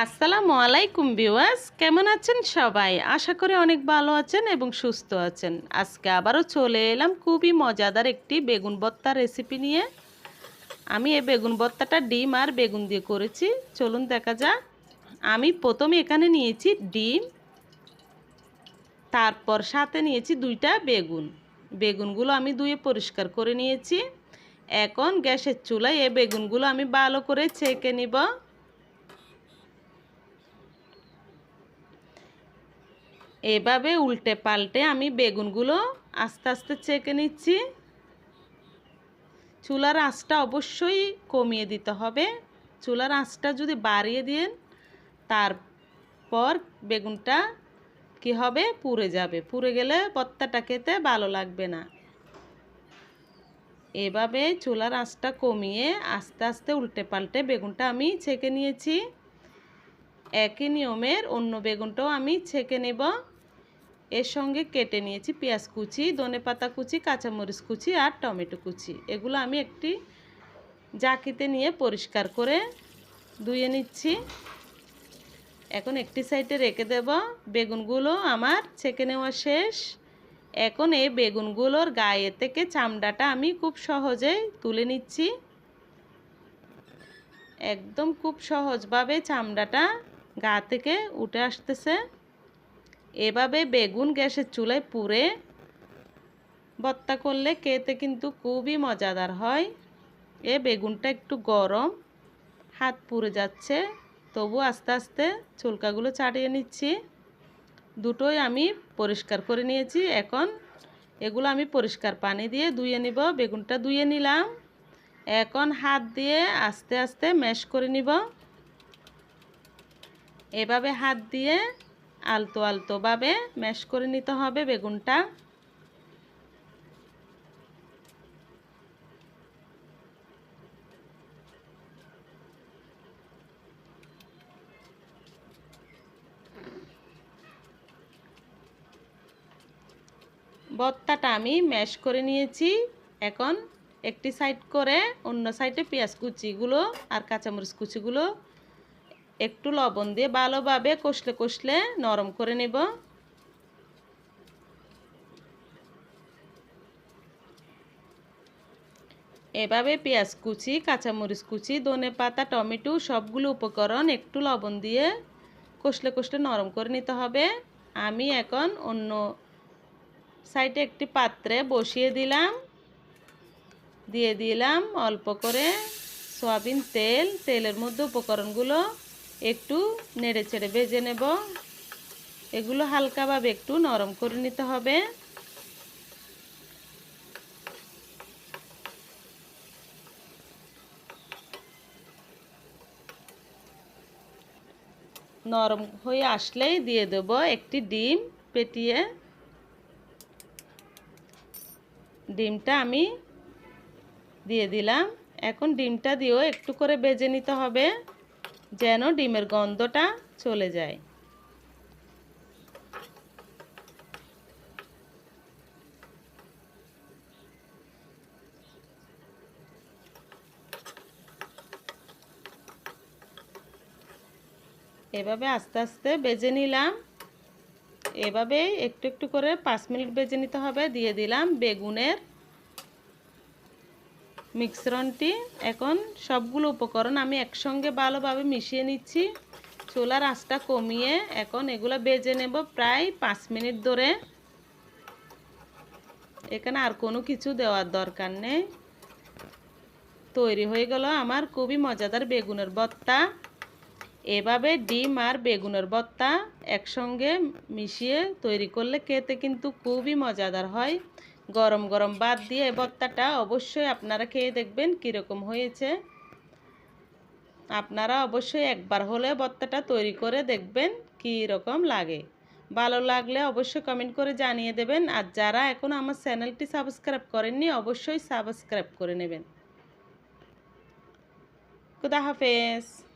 আসসালামু আলাইকুম বিওয়াস কেমন আছেন সবাই? আশা করি অনেক ভালো আছেন এবং সুস্থ আছেন। আজকে আবারও চলে এলাম খুবই মজাদার একটি বেগুন ভর্তা রেসিপি নিয়ে। আমি এই বেগুন ভর্তাটা ডিম আর বেগুন দিয়ে করেছি। চলুন দেখা যাক। আমি প্রথমে এখানে নিয়েছি ডিম, তারপর সাথে নিয়েছি দুইটা বেগুন। বেগুনগুলো আমি ধুয়ে পরিষ্কার করে নিয়েছি। এখন গ্যাসের চুলায় এই বেগুনগুলো আমি ভালো করে ছেঁকে নিব। এভাবে উল্টে পাল্টে আমি বেগুনগুলো আস্তে আস্তে চেকে নিচ্ছি। চুলার আঁচটা অবশ্যই কমিয়ে দিতে হবে। চুলার আঁচটা যদি বাড়িয়ে দিন তারপর বেগুনটা কি হবে? পুড়ে যাবে। পুড়ে গেলে পত্তাটা খেতে ভালো লাগবে না। এভাবে চুলার আঁচটা কমিয়ে আস্তে আস্তে উল্টে পাল্টে বেগুনটা আমি ছেঁকে নিয়েছি। একই নিয়মের অন্য বেগুনটাও আমি ছেঁকে নেব। এর সঙ্গে কেটে নিয়েছি পেঁয়াজ কুচি, ধনে পাতা কুচি, কাঁচামরিচ কুচি আর টমেটো কুচি। এগুলো আমি একটি জাকিতে নিয়ে পরিষ্কার করে ধুয়ে নিচ্ছি। এখন একটি সাইডে রেখে দেব। বেগুনগুলো আমার ছেঁকে নেওয়া শেষ। এখন এই বেগুনগুলোর গায়ে থেকে চামড়াটা আমি খুব সহজেই তুলে নিচ্ছি। একদম খুব সহজভাবে চামড়াটা গা থেকে উঠে আসতেছে। এভাবে বেগুন গ্যাসের চুলায় পুড়ে ভর্তা করলে খেতে কিন্তু খুবই মজাদার হয়। এ বেগুনটা একটু গরম, হাত পুড়ে যাচ্ছে, তবু আস্তে আস্তে চুলকাগুলো ছাড়িয়ে নিচ্ছি। দুটোই আমি পরিষ্কার করে নিয়েছি। এখন এগুলো আমি পরিষ্কার পানি দিয়ে ধুয়ে নিব, বেগুনটা ধুয়ে নিলাম। এখন হাত দিয়ে আস্তে আস্তে ম্যাশ করে নিব। এভাবে হাত দিয়ে আলতো আলতোভাবে ম্যাশ করে নিতে হবে বেগুনটা। ভর্তাটা আমি ম্যাশ করে নিয়েছি। এখন একটি সাইড করে অন্য সাইডে পেঁয়াজ কুচিগুলো আর কাঁচামরিচ কুচিগুলো একটু লবণ দিয়ে ভালোভাবে কষলে কষলে নরম করে নেব। এভাবে পেঁয়াজ কুচি, কাঁচামরিচ কুচি, ধনে পাতা, টমেটো সবগুলো উপকরণ একটু লবণ দিয়ে কষলে কষলে নরম করে নিতে হবে। আমি এখন অন্য সাইডে একটি পাত্রে বসিয়ে দিলাম। দিয়ে দিলাম অল্প করে সয়াবিন তেল, তেলের মধ্যে উপকরণগুলো একটু নেড়ে চেড়ে ভেজে নেব। এগুলো হালকাভাবে একটু নরম করে নিতে হবে। নরম হয়ে আসলেই দিয়ে দেব একটি ডিম পেটিয়ে। ডিমটা আমি দিয়ে দিলাম। এখন ডিমটা দিয়েও একটু করে বেজে নিতে হবে। যেন ডিমের গন্ধটা চলে যায়। এভাবে আস্তে আস্তে বেজে নিলাম। এভাবে একটু একটু করে পাঁচ মিনিট বেজে নিতে হবে। দিয়ে দিলাম বেগুনের মিশ্রণটি এখন সবগুলো উপকরণ আমি একসঙ্গে ভালোভাবে মিশিয়ে নিচ্ছি। চুলার আঁচটা কমিয়ে এখন এগুলো বেজে নেব প্রায় পাঁচ মিনিট ধরে। এখানে আর কোনো কিছু দেওয়ার দরকার নেই। তৈরি হয়ে গেল আমার খুবই মজাদার বেগুনের ভর্তা এভাবে ডিম আর বেগুনের ভর্তা একসঙ্গে মিশিয়ে তৈরি করলে খেতে কিন্তু খুবই মজাদার হয়। গরম গরম বাদ দিয়ে ভর্তাটা অবশ্যই আপনারা খেয়ে দেখবেন কীরকম হয়েছে। আপনারা অবশ্যই একবার হলে ভর্তাটা তৈরি করে দেখবেন কী রকম লাগে। ভালো লাগলে অবশ্যই কমেন্ট করে জানিয়ে দেবেন। আর যারা এখন আমার চ্যানেলটি সাবস্ক্রাইব করেননি, অবশ্যই সাবস্ক্রাইব করে নেবেন। খুদা হাফেজ।